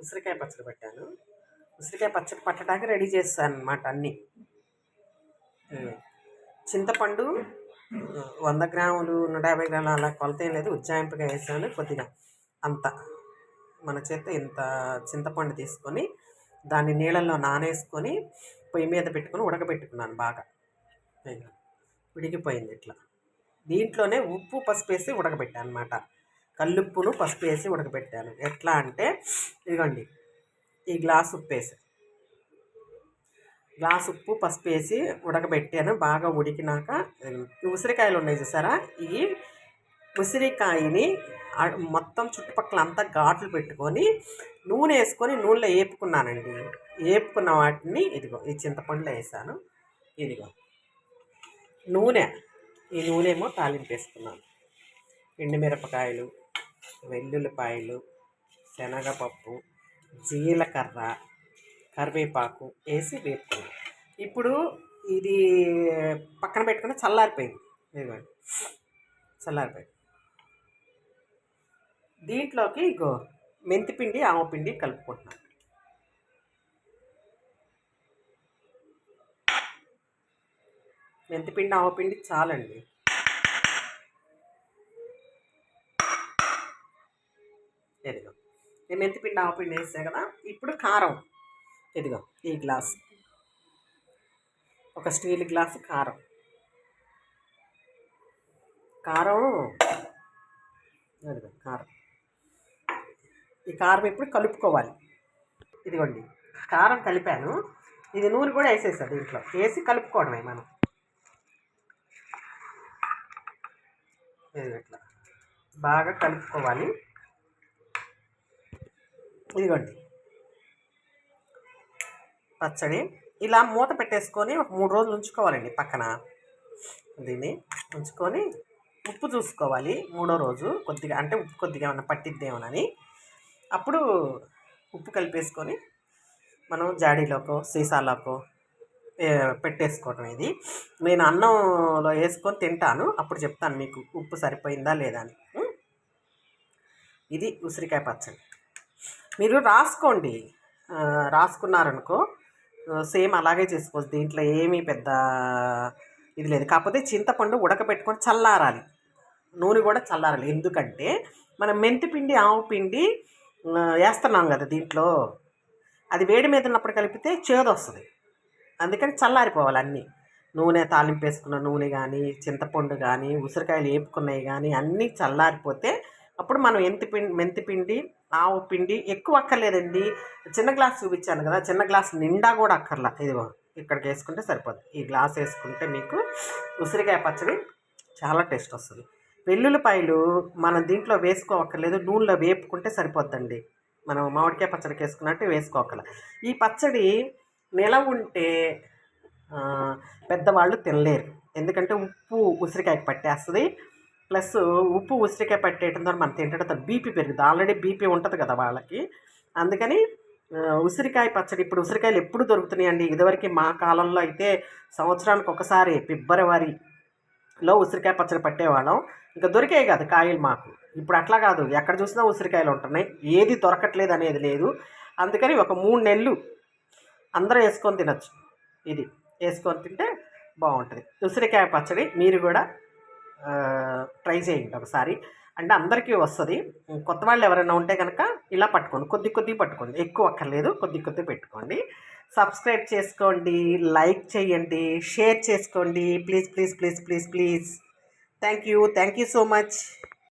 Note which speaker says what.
Speaker 1: ఉసిరికాయ పచ్చడి పెట్టాను. ఉసిరికాయ పచ్చడి పట్టడానికి రెడీ చేస్తాను అనమాట అన్నీ చింతపండు వంద గ్రాములు నూట యాభై గ్రాములు అలా కొలత ఏం లేదు. ఉజ్జాయింపుగా వేసాను కొద్దిగా అంత. మన చేత ఇంత చింతపండు తీసుకొని దాన్ని నీళ్ళల్లో నానేసుకొని పొయ్యి మీద పెట్టుకొని ఉడకబెట్టుకున్నాను బాగా. ఇదిగో. ఉడికిపోయింది ఇట్లా. దీంట్లోనే ఉప్పు పసుపు వేసి ఉడకబెట్టాను అనమాట కల్లుప్పును పసుపు వేసి ఉడకబెట్టాను. ఎట్లా అంటే ఇదిగోండి ఈ గ్లాస్ ఉప్పు వేసి. గ్లాస్ ఉప్పు పసుపు వేసి ఉడకబెట్టాను. బాగా ఉడికినాక ఈ ఉసిరికాయలు ఉన్నాయి చూసారా? ఈ ఉసిరికాయని మొత్తం చుట్టుపక్కల అంతా ఘాట్లు పెట్టుకొని నూనె వేసుకొని నూనెలో వేపుకున్నానండి వేపుకున్న వాటిని ఇదిగో ఈ చింతపండులో వేసాను. ఇదిగో నూనె ఈ నూనె ఏమో తాలింపు వేసుకున్నాను. ఎండుమిరపకాయలు వెల్లుల్లిపాయలు శనగపప్పు జీలకర్ర కరివేపాకు వేసి వేపుకున్నాను ఇప్పుడు ఇది పక్కన పెట్టుకుని చల్లారిపోయింది. ఇదిగోండి. చల్లారిపోయింది. దీంట్లోకి ఇగో మెంతిపిండి ఆవపిండి కలుపుకుంటున్నాను మెంతిపిండి ఆవపిండి చాలండి. ఇదిగో. నేను మెంతిపిండి ఆవపిండి వేసా కదా ఇప్పుడు కారం. ఇదిగో ఈ గ్లాస్. ఒక స్టీల్ గ్లాసు కారం. కారం అదిగో కారం. ఈ కారం ఇప్పుడు కలుపుకోవాలి. ఇదిగోండి కారం కలిపాను. ఇది నూనె కూడా వేసేసా దీంట్లో. వేసి కలుపుకోవడమే మనం. ఇట్లా. బాగా కలుపుకోవాలి. ఇదిగోండి. పచ్చడి. ఇలా మూత పెట్టేసుకొని ఒక మూడు రోజులు ఉంచుకోవాలండి పక్కన. దీన్ని ఉంచుకొని ఉప్పు చూసుకోవాలి మూడో రోజు. కొద్దిగా అంటే ఉప్పు కొద్దిగా ఏమైనా పట్టిద్దేమోనని అప్పుడు ఉప్పు కలిపేసుకొని మనం జాడీలోకో సీసాలోకో పెట్టేసుకోవటం ఇది. నేను అన్నంలో వేసుకొని తింటాను. అప్పుడు చెప్తాను మీకు ఉప్పు సరిపోయిందా లేదా అని. ఇది ఉసిరికాయ పచ్చడి. మీరు రాసుకోండి. రాసుకున్నారనుకో సేమ్ అలాగే చేసుకోవచ్చు. దీంట్లో ఏమీ పెద్ద ఇది లేదు. కాకపోతే చింతపండు ఉడకబెట్టుకొని చల్లారాలి. నూనె కూడా చల్లారాలి. ఎందుకంటే మనం మెంతిపిండి ఆవు పిండి వేస్తున్నాం కదా దీంట్లో. అది వేడి మీద ఉన్నప్పుడు కలిపితే చేదు వస్తుంది అందుకని చల్లారిపోవాలి అన్నీ. నూనె తాలింపు వేసుకున్న నూనె కానీ చింతపండు కానీ ఉసిరికాయలు వేపుకున్నవి కానీ అన్నీ చల్లారిపోతే అప్పుడు మనం ఎంతి పిండి మెంతి పిండి ఆవు పిండి ఎక్కువ అక్కర్లేదండి. చిన్న గ్లాస్ చూపించాను కదా చిన్న గ్లాస్ నిండా కూడా అక్కర్లా. ఇదిగో ఇక్కడికి వేసుకుంటే సరిపోద్ది. ఈ గ్లాస్ వేసుకుంటే మీకు ఉసిరికాయ పచ్చడి చాలా టేస్ట్ వస్తుంది. వెల్లుల్లిపాయలు మనం దీంట్లో వేసుకోవక్కర్లేదు నూనెలో వేపుకుంటే సరిపోద్దండి. మనం మామిడికాయ పచ్చడికి వేసుకున్నట్టు వేసుకోకల ఈ పచ్చడి నిలవ ఉంటే పెద్దవాళ్ళు తినలేరు. ఎందుకంటే ఉప్పు ఉసిరికాయకి పట్టేస్తుంది. ప్లస్ ఉప్పు ఉసిరికాయ పట్టేయడంతో మనం తింటే బీపీ పెరుగుతుంది. ఆల్రెడీ బీపీ ఉంటుంది కదా వాళ్ళకి. అందుకని ఉసిరికాయ పచ్చడి ఇప్పుడు ఉసిరికాయలు ఎప్పుడు దొరుకుతున్నాయండి? ఇదివరకు మా కాలంలో అయితే సంవత్సరానికి ఒకసారి ఫిబ్రవరిలో ఉసిరికాయ పచ్చడి పట్టేవాళ్ళం. ఇంకా దొరికాయి కాదు కాయలు మాకు. ఇప్పుడు అట్లా కాదు. ఎక్కడ చూసినా ఉసిరికాయలు ఉంటున్నాయి. ఏది దొరకట్లేదు అనేది లేదు. అందుకని ఒక మూడు నెలలు అందరూ వేసుకొని తినచ్చు. ఇది. వేసుకొని తింటే బాగుంటుంది. ఉసిరికాయ పచ్చడి మీరు కూడా ట్రై చేయండి ఒకసారి. అంటే అందరికీ వస్తుంది. కొత్త వాళ్ళు ఎవరైనా ఉంటే కనుక ఇలా పట్టుకోండి. కొద్ది కొద్ది పట్టుకోండి. ఎక్కువ అక్కర్లేదు. కొద్ది కొద్ది పెట్టుకోండి. సబ్స్క్రైబ్ చేసుకోండి. లైక్ చేయండి. షేర్ చేసుకోండి. Please please please please please thank you thank you so much